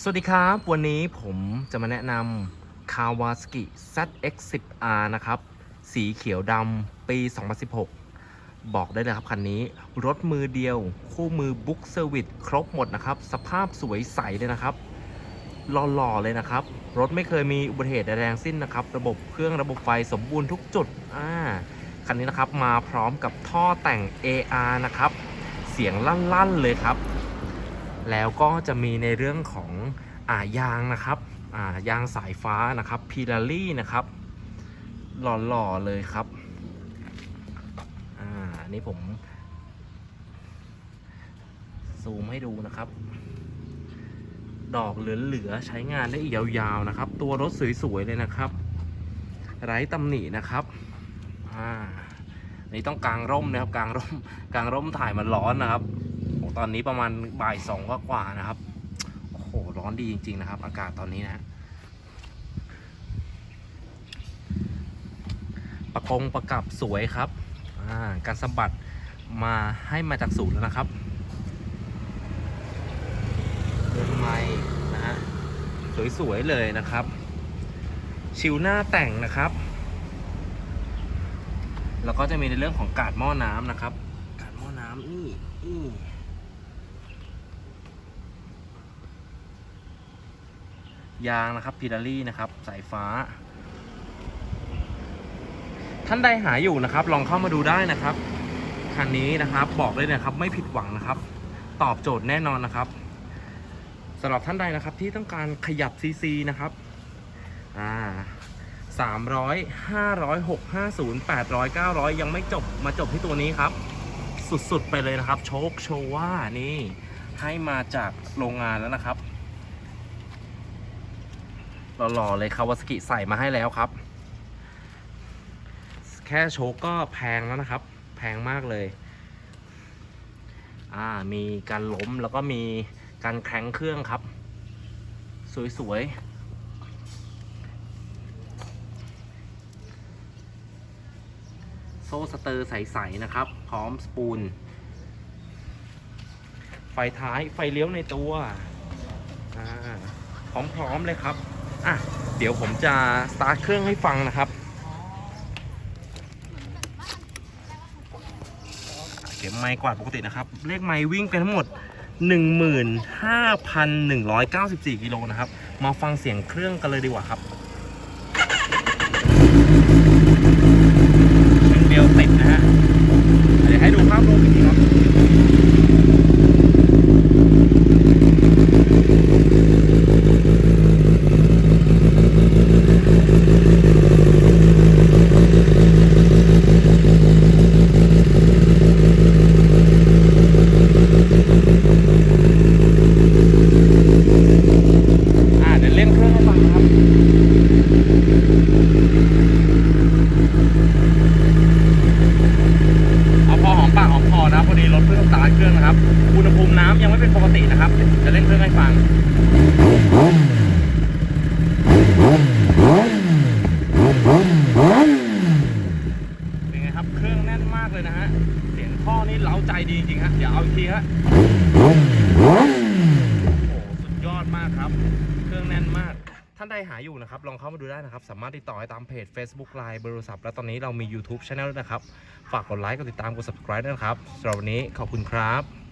สวัสดีครับ วันนี้ผมจะมาแนะนำ Kawasaki ZX10R นะครับ สีเขียวดำปี 2016 บอกได้เลยครับคันนี้ รถมือเดียว คู่มือบุ๊กเซอร์วิสครบหมดนะครับ สภาพสวยใสเลยนะครับหล่อๆเลยนะครับ รถไม่เคยมีอุบัติเหตุใดๆทั้งสิ้นนะครับ ระบบเครื่องระบบไฟสมบูรณ์ทุกจุดอ่าคันนี้นะครับมาพร้อมกับท่อแต่ง AR นะครับ เสียงลั่นๆเลยครับ แล้วก็จะมีในเรื่องของอ่ายางนะครับอ่ายางสายฟ้านะครับพีลารี่นะครับ หล่อๆเลยครับอ่าอันนี้ผม ซูมให้ดูนะครับ ดอกเหลือๆใช้งานได้อีกยาวๆนะครับ ตัวรถสวยๆเลยนะครับ ไร้ตำหนินะครับอ่าอันนี่ต้องกางร่มนะครับกางร่มกางร่มถ่ายมันร้อนนะครับ ตอนนี้ประมาณบ่ายสองกว่านะครับ โอ้โห ร้อนดีจริง ๆ นะครับ อากาศตอนนี้นะประกงประกับสวยครับอ่าการสะบัดมาให้มาจากศูนย์แล้วนะครับเดินไม้นะฮะสวย ๆ เลยนะครับ ชิวหน้าแต่งนะครับแล้วก็จะมีในเรื่องของกาดหม้อน้ำนะครับ กาดหม้อน้ำนี่นี่ ยางนะครับพิลารี่นะครับ สายฟ้า ท่านใดหาอยู่นะครับ ลองเข้ามาดูได้นะครับคันนี้นะครับบอกเลยนะครับ ไม่ผิดหวังนะครับ ตอบโจทย์แน่นอนนะครับสำหรับท่านใดนะครับที่ต้องการขยับซีซีนะครับอ่าสามร้อยห้าร้อยหกห้าศูนย์แปดร้อยเก้าร้อยยังไม่จบมาจบที่ตัวนี้ครับ สุดๆไปเลยนะครับ โชคโชว่านี่ให้มาจากโรงงานแล้วนะครับ หล่อๆเลยคาวาสกิใส่มาให้แล้วครับ แค่โชคก็แพงแล้วนะครับ แพงมากเลย อ่ามีการล้มแล้วก็มีการแครงเครื่องครับ สวยๆโซ่สเตอร์ใส ๆ นะครับ พร้อมสปูล ไฟท้ายไฟเลี้ยวในตัวอ่าพร้อม ๆ เลยครับ อะเดี๋ยวผมจะสตาร์ทเครื่องให้ฟังนะครับเก็บไม้กวาดปกตินะครับ เลขไม้วิ่งเป็นทั้งหมด 15,194 กิโลนะครับ มาฟังเสียงเครื่องกันเลยดีกว่าครับ เป็นเบลติดนะฮะ เดี๋ยวให้ดูภาพรวมอีกทีครับ อ่าเดี๋ยวเล่นเครื่องให้ฟังนะครับ เอาพอหอมปากหอมคอนะครับพอดีรถเพิ่งสตาร์ทเครื่องนะครับ อุณหภูมิน้ำ ยังไม่เป็นปกตินะครับ จะเล่นเครื่องให้ฟังเป็นไงครับเครื่องแน่นมากเลยนะฮะเสียงท่อนี่เล้าใจดีจริงฮะเดี๋ยวเอาอีกทีฮะโอ้สุดยอดมากครับ เครื่องแน่นมากท่านใดหาอยู่นะครับ ลองเข้ามาดูได้นะครับ สามารถติดต่อได้ตามเพจ Facebook Line บร์โทรศัทและตอนนี้เรามี YouTube Channel ด้วยนะครับ ฝากกดไลค์กดติดตามกด subscribe ด้วยนะครับสำหรับวันนี้ขอบคุณครับ